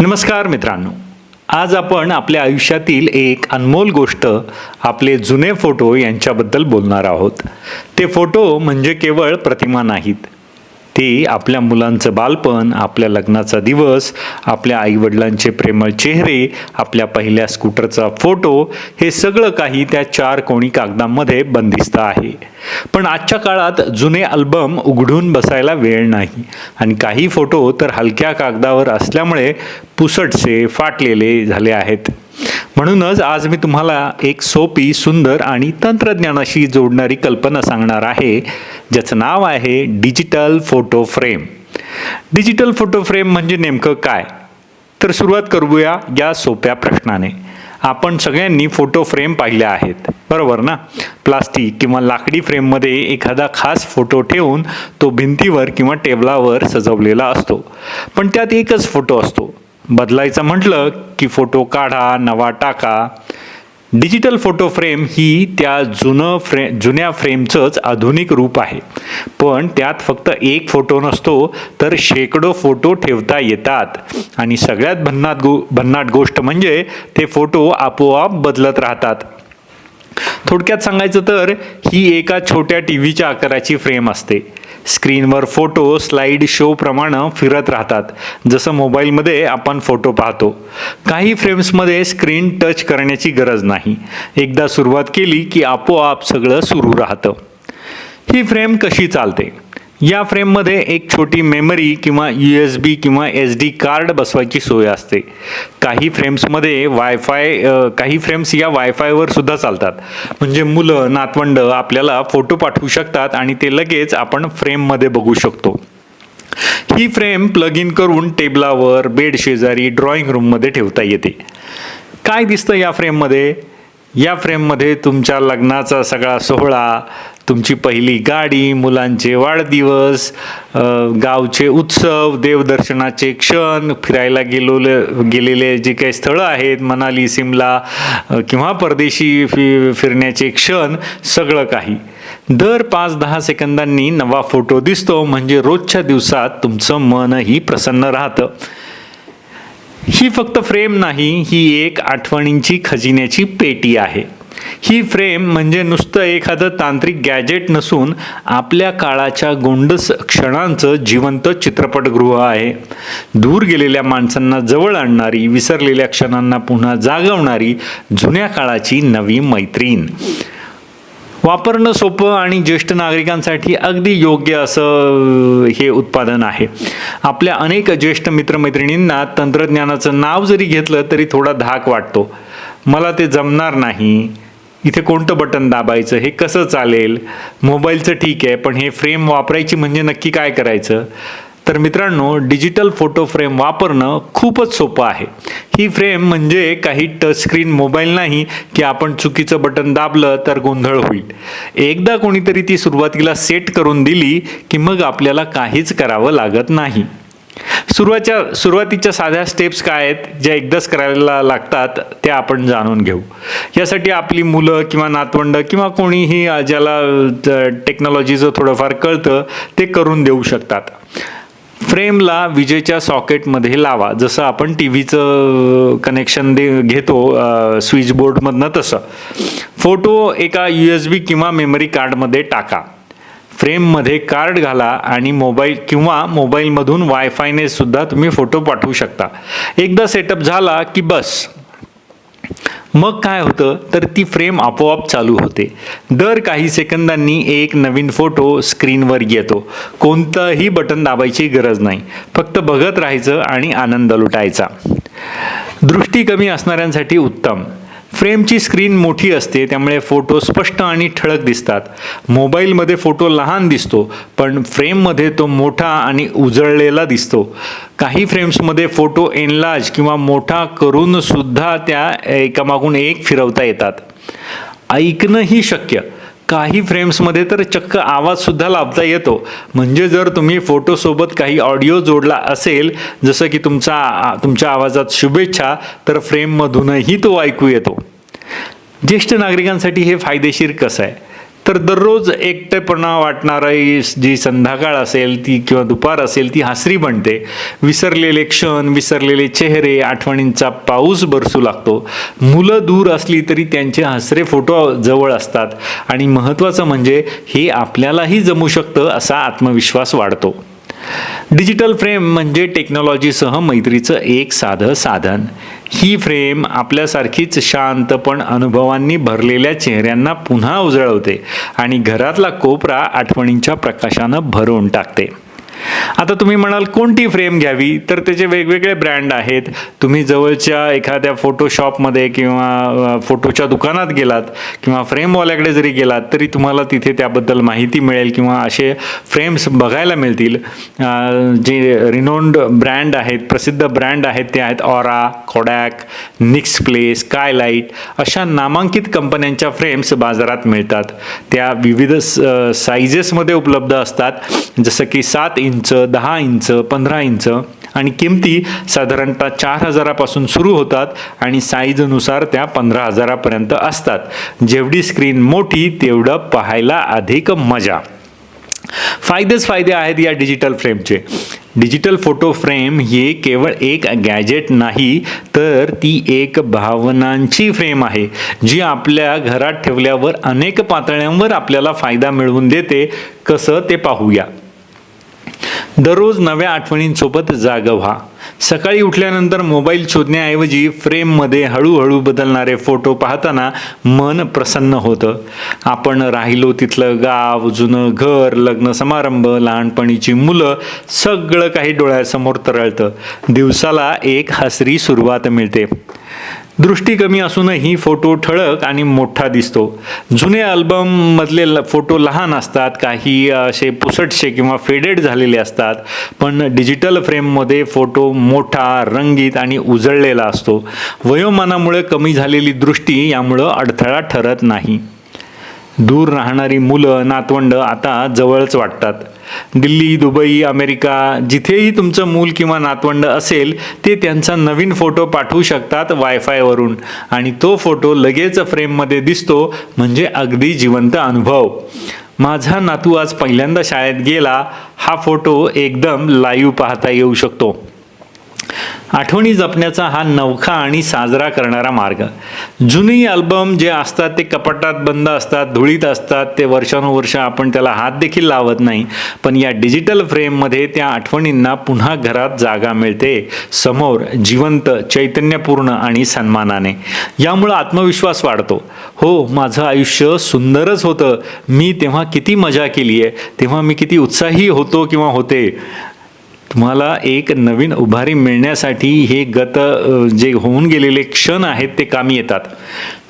नमस्कार मित्रांनो. आज आपण आपल्या आयुष्यातील एक अनमोल गोष्ट आपले जुने फोटो यांच्याबद्दल बोलणार आहोत. ते फोटो म्हणजे केवळ प्रतिमा नाहीत ते आपल्या मुलांचं बालपण आपल्या लग्नाचा दिवस आपल्या आईवडिलांचे प्रेमळ चेहरे आपल्या पहिल्या स्कूटरचा फोटो हे सगळं काही त्या चार कोणी कागदांमध्ये बंदिस्त आहे. पण आजच्या काळात जुने अल्बम उघडून बसायला वेळ नाही. आणि काही फोटो तर हलक्या कागदावर असल्यामुळे पुसटसे फाटलेले झाले आहेत. म्हणूनच आज मी तुम्हाला एक सोपी सुंदर आणि तंत्रज्ञानाशी जोडणारी कल्पना सांगणार आहे. ज्याचं नाव आहे digital photo frame. Digital photo frame म्हणजे नेमकं काय? तर सुरुवात करूया या सोप्या प्रश्नाने. आपण सगळ्यांनी फोटो फ्रेम पाहिल्या आहेत. बरोबर ना? प्लास्टिक किंवा लाकडी फ्रेममध्ये एखादा खास फोटो ठेवून तो भिंतीवर किंवा टेबलावर सजवलेला असतो. पण त्यात एकच फोटो असतो. बदलायचं म्हटलं की फोटो काढा नवा टाका. डिजिटल फोटो फ्रेम ही त्या जुनं फ्रे जुन्या फ्रेमचंच आधुनिक रूप आहे. पण त्यात फक्त एक फोटो नसतो तर शेकडो फोटो ठेवता येतात. आणि सगळ्यात भन्नाट गो भन्नाट गोष्ट म्हणजे ते फोटो आपोआप बदलत राहतात. थोडक्यात सांगायचं तर ही एका छोट्या टी व्हीच्या आकाराची फ्रेम असते. स्क्रीनवर फोटो स्लाईड शोप्रमाणं फिरत राहतात. जसं मोबाईलमध्ये आपण फोटो पाहतो. काही फ्रेम्समध्ये स्क्रीन टच करण्याची गरज नाही. एकदा सुरुवात केली की आपोआप सगळं सुरू राहतं. ही फ्रेम कशी चालते? या फ्रेममध्ये एक छोटी मेमरी किंवा यू एस बी किंवा एस डी कार्ड बसवायची सोय असते. काही फ्रेम्समध्ये वायफाय काही फ्रेम्स या वायफायवर सुद्धा चालतात. म्हणजे मुलं नातवंड आपल्याला फोटो पाठवू शकतात आणि ते लगेच आपण फ्रेममध्ये बघू शकतो. ही फ्रेम प्लग इन करून टेबलावर बेड शेजारी ड्रॉइंग रूममध्ये ठेवता येते. काय दिसतं या फ्रेममध्ये? या फ्रेममध्ये तुमच्या लग्नाचा सगळा सोहळा तुमची पहिली गाडी मुलांचे वाढदिवस गावचे उत्सव देवदर्शनाचे क्षण फिरायला गेलोले गेलेले जे काही स्थळं आहेत मनाली सिमला किंवा परदेशी फि फिरण्याचे क्षण सगळं काही. दर पाच दहा सेकंदांनी नवा फोटो दिसतो म्हणजे रोजच्या दिवसात तुमचं मनही प्रसन्न राहतं. ही फक्त फ्रेम नाही ही एक आठवणींची खजिन्याची पेटी आहे. ही फ्रेम म्हणजे नुसतं एखादं तांत्रिक गॅजेट नसून आपल्या काळाच्या गोंडस क्षणांचं जिवंत चित्रपटगृह आहे. दूर गेलेल्या माणसांना जवळ आणणारी विसरलेल्या क्षणांना पुन्हा जागवणारी जुन्या काळाची नवी मैत्रीण. वापरणं सोपं आणि ज्येष्ठ नागरिकांसाठी अगदी योग्य असं हे उत्पादन आहे. आपल्या अनेक ज्येष्ठ मित्रमैत्रिणींना तंत्रज्ञानाचं नाव जरी घेतलं तरी थोडा धाक वाटतो. मला ते जमणार नाही. इथे कोणतं बटन दाबायचं हे कसं चालेल? मोबाईलचं ठीक आहे पण हे फ्रेम वापरायची म्हणजे नक्की काय करायचं? तर मित्रांनो डिजिटल फोटो फ्रेम वापरणं खूपच सोपं आहे. ही फ्रेम म्हणजे काही टचस्क्रीन मोबाईल नाही की आपण चुकीचं बटन दाबलं तर गोंधळ होईल. एकदा कोणीतरी ती सुरुवातीला सेट करून दिली की मग आपल्याला काहीच करावं लागत नाही. सुरुवातच्या सुरुवातीच्या साध्या स्टेप्स काय आहेत ज्या एकदाच करायला लागतात त्या आपण जाणून घेऊ. यासाठी आपली मुलं किंवा नातवंड किंवा कोणीही ज्याला टेक्नॉलॉजीचं थोडंफार कळतं ते करून देऊ शकतात. फ्रेमला विजेच्या सॉकेटमध्ये लावा. जसं आपण टी व्हीचं कनेक्शन दे घेतो स्विच बोर्डमधनं तसं. फोटो एका यू एस बी किंवा मेमरी कार्डमध्ये टाका. फ्रेममध्ये कार्ड घाला आणि मोबाईल किंवा मोबाईलमधून वायफायने सुद्धा तुम्ही फोटो पाठवू शकता. एकदा सेटअप झाला की बस. मग काय होतं? तर ती फ्रेम आपोआप चालू होते. दर काही सेकंदांनी एक नवीन फोटो स्क्रीनवर येतो. कोणतंही बटन दाबायची गरज नाही. फक्त बघत राहायचं आणि आनंद लुटायचा. दृष्टी कमी असणाऱ्यांसाठी उत्तम. फ्रेमची स्क्रीन मोठी असते त्यामुळे फोटो स्पष्ट आणि ठळक दिसतात. मोबाईलमध्ये फोटो लहान दिसतो पण फ्रेममध्ये तो मोठा आणि उजळलेला दिसतो. काही फ्रेम्समध्ये फोटो एनलाज किंवा मोठा करून सुद्धा त्या एकामागून एक फिरवता येतात. ऐकणंही शक्य. काही फ्रेम्समध्ये तर चक्क आवाजसुद्धा लाभता येतो. म्हणजे जर तुम्ही फोटोसोबत काही ऑडिओ जोडला असेल जसं की तुमचा तुमच्या आवाजात शुभेच्छा तर फ्रेममधूनही तो ऐकू येतो. ज्येष्ठ नागरिकांसाठी हे फायदेशीर कसं आहे? तर दररोज एकटेपणा वाटणारी जी संध्याकाळ असेल ती किंवा दुपार असेल ती हसरी बनते. विसरलेले क्षण विसरलेले चेहरे आठवणींचा पाऊस बरसू लागतो. मुलं दूर असली तरी त्यांचे हसरे फोटो जवळ असतात. आणि महत्त्वाचं म्हणजे हे आपल्यालाही जमू शकतं असा आत्मविश्वास वाढतो. डिजिटल फ्रेम म्हणजे टेक्नॉलॉजीसह मैत्रीचं एक साधं साधन. ही फ्रेम आपल्यासारखीच शांत पण अनुभवांनी भरलेल्या चेहऱ्यांना पुन्हा उजळवते आणि घरातला कोपरा आठवणींच्या प्रकाशानं भरून टाकते. आता तुम्ही म्हणाल कोणती फ्रेम घ्यावी? तर त्याचे वेगवेगळे ब्रँड आहेत. तुम्ही जवळच्या एखाद्या फोटोशॉपमध्ये किंवा फोटोच्या दुकानात गेलात किंवा फ्रेमवाल्याकडे जरी गेलात तरी तुम्हाला तिथे त्याबद्दल माहिती मिळेल किंवा असे फ्रेम्स बघायला मिळतील. जे रिनोन्ड ब्रँड आहेत प्रसिद्ध ब्रँड आहेत ते आहेत Aura Kodak Nixplay Skylight अशा नामांकित कंपन्यांच्या फ्रेम्स बाजारात मिळतात. त्या विविध स- साईजेसमध्ये उपलब्ध असतात. जसं की सात इंच इंच दहा इंच पंधरा इंच आणि किमती साधारणतः चार हजारापासून सुरू होतात आणि साईजनुसार त्या पंधरा हजारापर्यंत असतात. जेवढी स्क्रीन मोठी तेवढं पाहायला अधिक मजा. फायदेच फायदे आहेत या डिजिटल फ्रेमचे डिजिटल फोटो फ्रेम हे केवळ एक गॅजेट नाही तर ती एक भावनांची फ्रेम आहे जी आपल्या घरात ठेवल्यावर अनेक पातळ्यांवर आपल्याला फायदा मिळवून देते. कसं ते पाहूया. दररोज नव्या आठवणींसोबत जाग व्हा. सकाळी उठल्यानंतर मोबाईल शोधण्याऐवजी फ्रेममध्ये हळूहळू बदलणारे फोटो पाहताना मन प्रसन्न होतं. आपण राहिलो तिथलं गाव जुनं घर लग्न समारंभ लहानपणीची मुलं सगळं काही डोळ्यासमोर तरळतं. दिवसाला एक हसरी सुरुवात मिळते. दृष्टी कमी असूनही फोटो ठळक आणि मोठा दिसतो. जुने अल्बममधले ल- फोटो लहान असतात काही असे पुसटशे किंवा फेडेड झालेले असतात पण डिजिटल फ्रेममध्ये फोटो मोठा रंगीत आणि उजळलेला असतो. वयोमानामुळे कमी झालेली दृष्टी यामुळं अडथळा ठरत नाही. दूर राहणारी मुलं नातवंड आता जवळच वाटतात. दिल्ली दुबई अमेरिका जिथेही तुमचं मूल किंवा नातवंड असेल ते त्यांचा नवीन फोटो पाठवू शकतात वायफायवरून आणि तो फोटो लगेच फ्रेममध्ये दिसतो म्हणजे अगदी जिवंत अनुभव. माझा नातू आज पहिल्यांदा शाळेत गेला. हा फोटो एकदम लाईव्ह पाहता येऊ शकतो. आठवणी जपण्याचा हा नवखा आणि साजरा करणारा मार्ग. जुनी अल्बम जे असतात ते कपाटात बंद असतात धुळीत असतात ते वर्षानुवर्ष आपण त्याला हात देखील लावत नाही. पण या डिजिटल फ्रेममध्ये त्या आठवणींना पुन्हा घरात जागा मिळते समोर जिवंत चैतन्यपूर्ण आणि सन्मानाने. यामुळं आत्मविश्वास वाढतो. हो माझं आयुष्य सुंदरच होतं. मी तेव्हा किती मजा केली आहे तेव्हा मी किती उत्साही होतो किंवा होते. तुम्हाला एक नवीन उभारी मिळण्यासाठी हे गत जे होऊन गेलेले क्षण आहेत ते कामी येतात.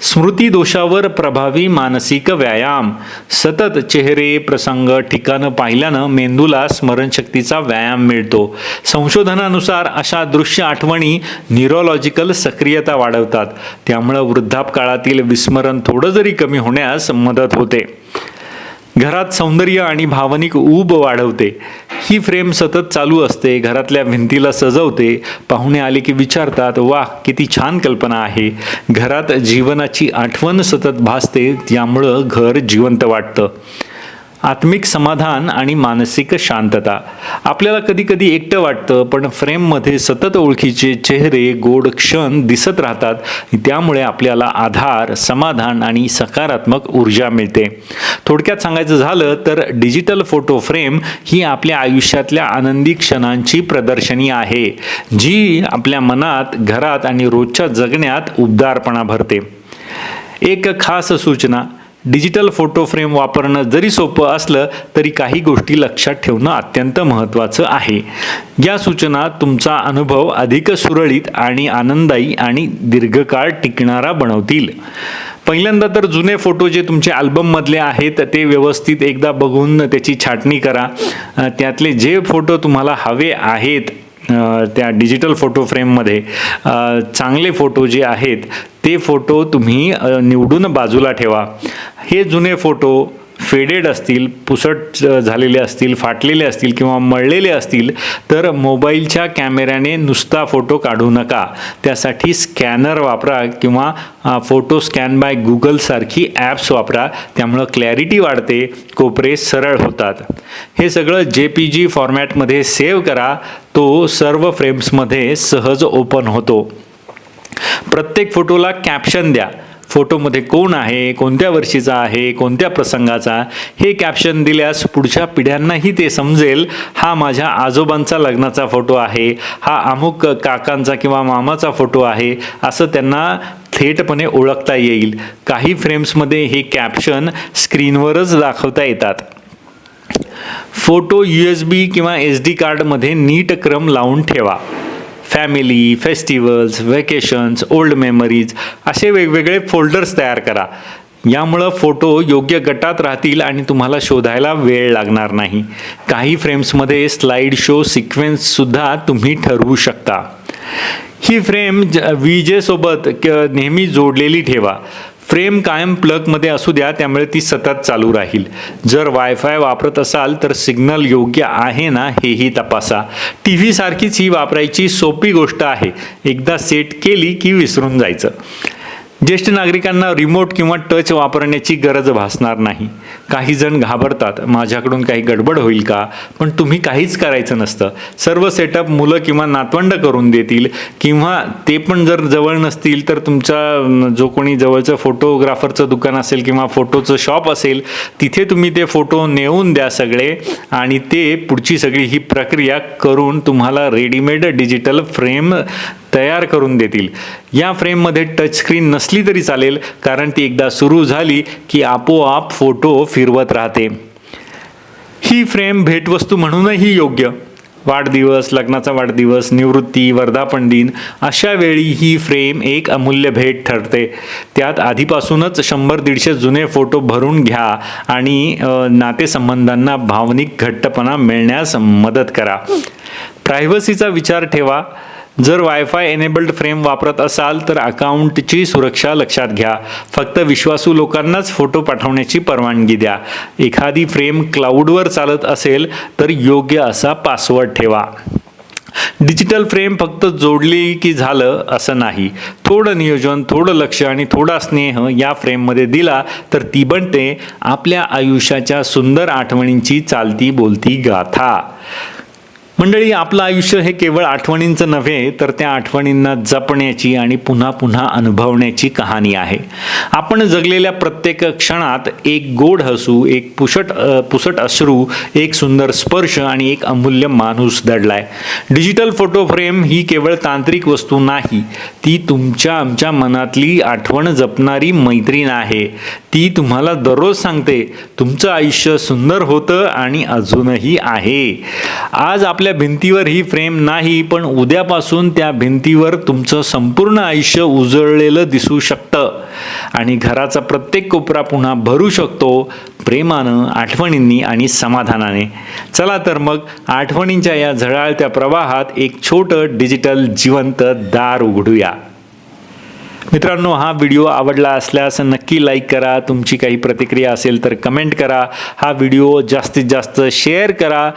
स्मृती दोषावर प्रभावी मानसिक व्यायाम सतत चेहरे प्रसंग ठिकाणं पाहिल्यानं मेंदूला स्मरणशक्तीचा व्यायाम मिळतो. संशोधनानुसार अशा दृश्य आठवणी न्यूरोलॉजिकल सक्रियता वाढवतात. त्यामुळं वृद्धापकाळातील विस्मरण थोडं जरी कमी होण्यास मदत होते. घरात सौंदर्य आणि भावनिक ऊब वाढवते. ही फ्रेम सतत चालू असते घरातल्या भिंतीला सजवते. पाहुणे आले की विचारतात वा किती छान कल्पना आहे. घरात जीवनाची आठवण सतत भासते त्यामुळं घर जिवंत वाटतं. आत्मिक समाधान आणि मानसिक शांतता. आपल्याला कधी कधी एकटं वाटतं पण फ्रेममध्ये सतत ओळखीचे चेहरे गोड क्षण दिसत राहतात. त्यामुळे आपल्याला आधार समाधान आणि सकारात्मक ऊर्जा मिळते. थोडक्यात सांगायचं झालं तर डिजिटल फोटो फ्रेम ही आपल्या आयुष्यातल्या आनंदी क्षणांची प्रदर्शनी आहे जी आपल्या मनात घरात आणि रोजच्या जगण्यात उबदारपणा भरते. एक खास सूचना डिजिटल फोटो फ्रेम वापरणं जरी सोपं असलं तरी काही गोष्टी लक्षात ठेवणं अत्यंत महत्त्वाचं आहे. या सूचना तुमचा अनुभव अधिक सुरळीत आणि आनंदायी आणि दीर्घकाळ टिकणारा बनवतील. पहिल्यांदा तर जुने फोटो जे तुमचे अल्बममधले आहेत ते व्यवस्थित एकदा बघून त्याची छाटणी करा. त्यातले जे फोटो तुम्हाला हवे आहेत त्या डिजिटल फोटो फ्रेममध्ये चांगले फोटो जे आहेत ते फोटो तुम्ही निवडून बाजूला ठेवा. हे जुने फोटो फेडेड असतील पुसट झालेले असतील फाटलेले असतील किंवा मळलेले असतील तर मोबाईलच्या कॅमेऱ्याने नुसता फोटो काढू नका. त्यासाठी स्कॅनर वापरा किंवा फोटो स्कॅन बाय गुगलसारखी ॲप्स वापरा. त्यामुळं क्लॅरिटी वाढते कोपरे सरळ होतात. हे सगळं जे पी जी फॉर्मॅटमध्ये सेव्ह करा. तो सर्व फ्रेम्समध्ये सहज ओपन होतो. प्रत्येक फोटोला कॅप्शन द्या. फोटोमध्ये कोण आहे कोणत्या वर्षीचा आहे कोणत्या प्रसंगाचा हे कॅप्शन दिल्यास पुढच्या पिढ्यांनाही ते समजेल हा माझ्या आजोबांचा लग्नाचा फोटो आहे हा अमुक काकांचा किंवा मामाचा फोटो आहे असं त्यांना थेटपणे ओळखता येईल. काही फ्रेम्समध्ये हे कॅप्शन स्क्रीनवरच दाखवता येतात. फोटो यू एस बी किंवा एस डी कार्डमध्ये नीट क्रम लावून ठेवा. Family festivals vacations old memories असे वेगवेगळे फोल्डर्स तयार करा. यामुळं फोटो योग्य गटात राहतील आणि तुम्हाला शोधायला वेळ लागणार नाही. काही फ्रेम्समध्ये स्लाइड शो सिक्वेन्ससुद्धा तुम्ही ठरवू शकता. ही फ्रेम ज- विजेसोबत क- नेहमी जोडलेली ठेवा. फ्रेम कायम प्लगमध्ये असू द्या त्यामुळे ती सतत चालू राहील. जर वायफाय वापरत असाल तर सिग्नल योग्य आहे ना हेही तपासा. टी व्हीसारखीच ही वापरायची सोपी गोष्ट आहे. एकदा सेट केली की विसरून जायचं. ज्येष्ठ नागरिकांना रिमोट किंवा टच वापरण्याची गरज भासणार नाही. काही जण घाबरतात माझ्याकडून काही गडबड होईल का? पण तुम्ही काहीच करायचं नसतं. सर्व सेटअप मुलं किंवा नातवंड करून देतील किंवा ते पण जर जवळ नसतील तर तुमचा जो कोणी जवळचं फोटोग्राफरचं दुकान असेल किंवा फोटोचं शॉप असेल तिथे तुम्ही ते फोटो नेऊन द्या सगळे आणि ते पुढची सगळी ही प्रक्रिया करून तुम्हाला रेडीमेड डिजिटल फ्रेम तयार करून देतील. या फ्रेममध्ये टचस्क्रीन नसली तरी चालेल कारण ती एकदा सुरू झाली की आपोआप फोटो फिरवत राहते. ही फ्रेम भेटवस्तू म्हणूनही योग्य. वाढदिवस लग्नाचा वाढदिवस निवृत्ती वर्धापन दिन अशा वेळी ही फ्रेम एक अमूल्य भेट ठरते. त्यात आधीपासूनच शंभर दीडशे जुने फोटो भरून घ्या आणि नातेसंबंधांना भावनिक घट्टपणा मिळण्यास मदत करा. प्रायव्हसीचा विचार ठेवा. जर वायफाय एनेबल्ड फ्रेम वापरत असाल तर अकाउंटची सुरक्षा लक्षात घ्या. फक्त विश्वासू लोकांनाच फोटो पाठवण्याची परवानगी द्या. एखादी फ्रेम क्लाउडवर चालत असेल तर योग्य असा पासवर्ड ठेवा. डिजिटल फ्रेम फक्त जोडली की झालं असं नाही. थोडं नियोजन थोडं लक्ष आणि थोडा स्नेह या फ्रेममध्ये दिला तर ती बनते आपल्या आयुष्याच्या सुंदर आठवणींची चालती बोलती गाथा. मंडळी आपलं आयुष्य हे केवळ आठवणींचं नव्हे तर त्या आठवणींना जपण्याची आणि पुन्हा पुन्हा अनुभवण्याची कहाणी आहे. आपण जगलेल्या प्रत्येक क्षणात एक गोड हसू एक पुसट पुसट अश्रू एक सुंदर स्पर्श आणि एक अमूल्य माणूस दडलाय. डिजिटल फोटो फ्रेम ही केवळ तांत्रिक वस्तू नाही ती तुमच्या आमच्या मनातली आठवण जपणारी मैत्रीण आहे. ती तुम्हाला दररोज सांगते तुमचं आयुष्य सुंदर होतं आणि अजूनही आहे. आज आपल्या भिंतीवर ही फ्रेम नाही पण उद्यापासून त्या भिंतीवर तुमचं संपूर्ण आयुष्य उजळलेलं दिसू शकतं. आणि घराचा प्रत्येक कोपरा पुन्हा भरू शकतो प्रेमानं आठवणींनी आणि समाधानाने. चला तर मग आठवणींच्या या झळाळत्या प्रवाहात एक छोटं डिजिटल जिवंत दार उघडूया. मित्रांनो हा व्हिडिओ आवडला असल्यास नक्की लाईक करा. तुमची काही प्रतिक्रिया असेल तर कमेंट करा. हा व्हिडिओ जास्तीत जास्त शेअर करा.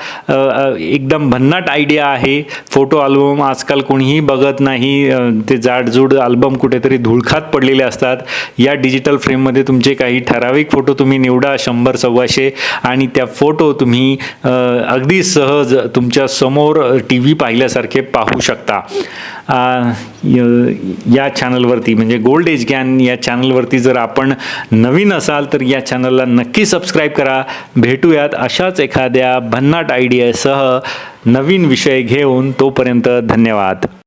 एकदम भन्नाट आयडिया आहे. फोटो अल्बम आजकाल कोणीही बघत नाही. ते जाडजूड अल्बम कुठेतरी धुळखात पडलेले असतात. या डिजिटल फ्रेममध्ये तुमचे काही ठराविक फोटो तुम्ही निवडा. शंभर सव्वाशे आणि त्या फोटो तुम्ही अगदी सहज तुमच्यासमोर टी व्ही पाहिल्यासारखे पाहू शकता. या चॅनलवरती म्हणजे गोल्ड एज ज्ञान या चॅनलवरती जर आपण नवीन असाल तर या चॅनलला नक्की सबस्क्राईब करा. भेटूयात अशाच एखाद्या भन्नाट आयडियासह नवीन विषय घेऊन. तोपर्यंत धन्यवाद.